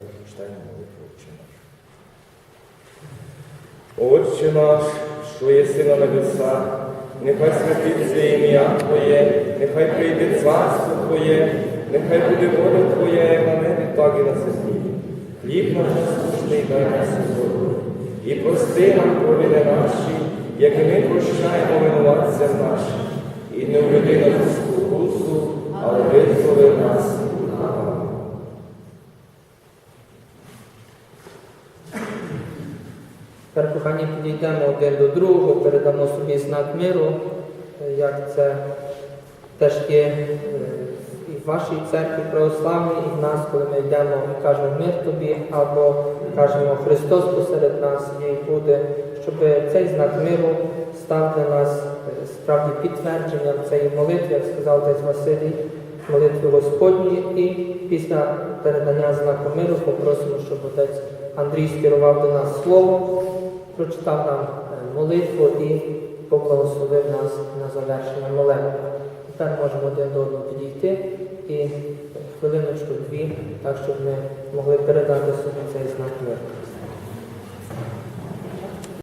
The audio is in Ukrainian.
Читаємо молитву Отче наш. Отче наш, що єси на небесах, нехай святиться ім'я Твоє, нехай прийде царство Твоє, нехай буде воля Твоя, як на небі, так і на землі. Хліб наш насущний дай нам сьогодні. І прости нам провини наші, як і ми прощаємо винуватцям нашим. І не введи нас Тепер, підійдемо один до другого, передамо собі знак миру, е, як це теж є е, і в вашій церкві православній, і в нас, коли ми йдемо і кажемо мир тобі, або кажемо Христос посеред нас і буде, щоб цей знак миру став для нас е, справді підтвердженням цієї молитви, як сказав отець Василій, молитви Господньої, і після передання знаку миру попросимо, щоб отець Андрій скерував до нас слово, прочитав нам е, молитву і поблагословив нас на завершення молитви. Тепер можемо один до одного підійти і хвилиночку дві, так щоб ми могли передати собі цей знак миру.